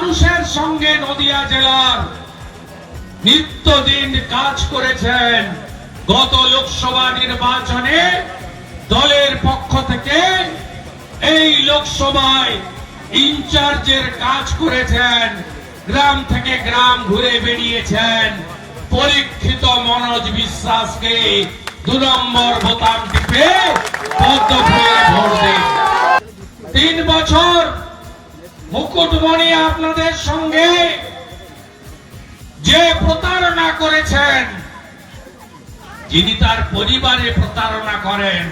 মানুষের সঙ্গে নদিয়া জেলার নিত্যদিন কাজ করেছেন গত লোকসভা নির্বাচনে দলের পক্ষ থেকে এই লোকসভায় ইনচার্জের কাজ করেছেন, গ্রাম থেকে গ্রাম ঘুরে বেরিয়েছেন পরীক্ষিত মনোজ বিশ্বাসকে দু নম্বর বোতাম টিপে পদ্ম মুকুটমণি আপনাদের সঙ্গে যে প্রতারণা করেছেন, যিনি তার পরিবারে প্রতারণা করেন,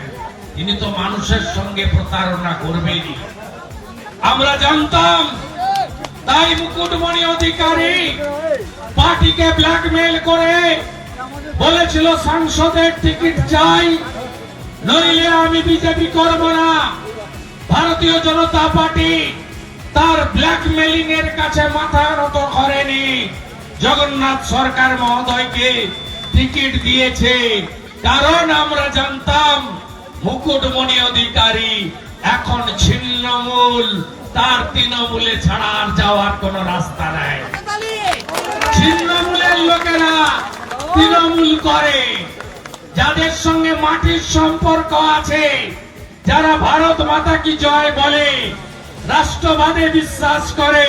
তিনি তো মানুষের সঙ্গে প্রতারণা করবেনই। আমরা জানতাম, তাই মুকুটমণি অধিকারী পার্টিকে ব্ল্যাকমেল করে বলেছিল, সাংসদের টিকিট চাই, নইলে আমি বিজেপি করব না। ভারতীয় জনতা পার্টি তার ব্ল্যাকমেলিং এর কাছে মাথা নত করেনি। জগন্নাথ সরকার মহোদয়কে টিকিট দিয়েছে। কারণ আমরা জানতাম, মুকুটমণি অধিকারী এখন ছিন্নমূল, তার তৃণমূলে ছাড়া আর যাওয়ার কোন রাস্তা নাই। ছিন্নমূলের লোকেরা তৃণমূল করে। যাদের সঙ্গে মাটির সম্পর্ক আছে, যারা ভারত মাতা কি জয় বলে রাষ্ট্রবাদে বিশ্বাস করে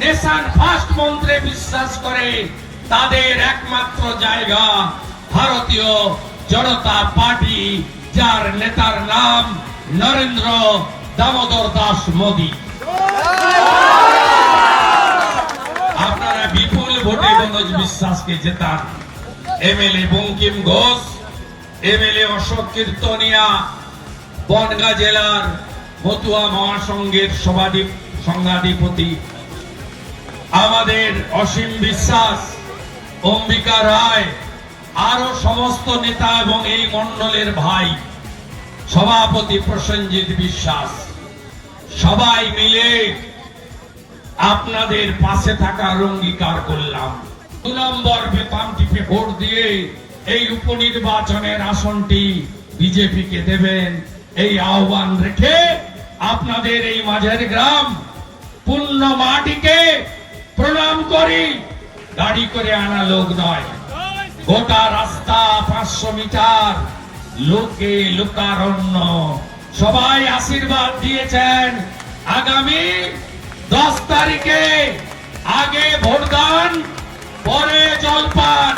নেশান ফার্স্ট মন্ত্রে বিশ্বাস করে, তাদের একমাত্র জায়গা ভারতীয় জনতা পার্টি, যার নেতার নাম নরেন্দ্র দামোদর দাস মোদী। আপনারা বিপুল ভোটে মনোজ বিশ্বাসকে জেতান। এমএলএ বঙ্কিম ঘোষ, এমএলএ অশোক কীর্তনিয়া, বনগা জেলার মতুয়া মহাসংঘের সভাধি সংঘাধিপতি আমাদের অসীম বিশ্বাস, অম্বিকা রায়, আরও সমস্ত নেতা এবং এই মণ্ডলের ভাই, সভাপতি প্রসেনজিৎ বিশ্বাস। সবাই মিলে আপনাদের পাশে থাকার অঙ্গীকার করলাম। দু নম্বর বেতন টিপে ভোট দিয়ে এই উপনির্বাচনের আসনটি বিজেপিকে দেবেন। এই আহ্বান রেখে আপনাদের এই মাঝের গ্রাম পূর্ণ মাটিকে প্রণাম করি। গাড়ি করে আনা লোক নয়। গোটা রাস্তা পাঁচশো মিটার। লোকে লোকারণ্য। সবাই আশীর্বাদ দিয়েছেন। আগামী দশ তারিখে আগে ভোটদান, পরে জলপান।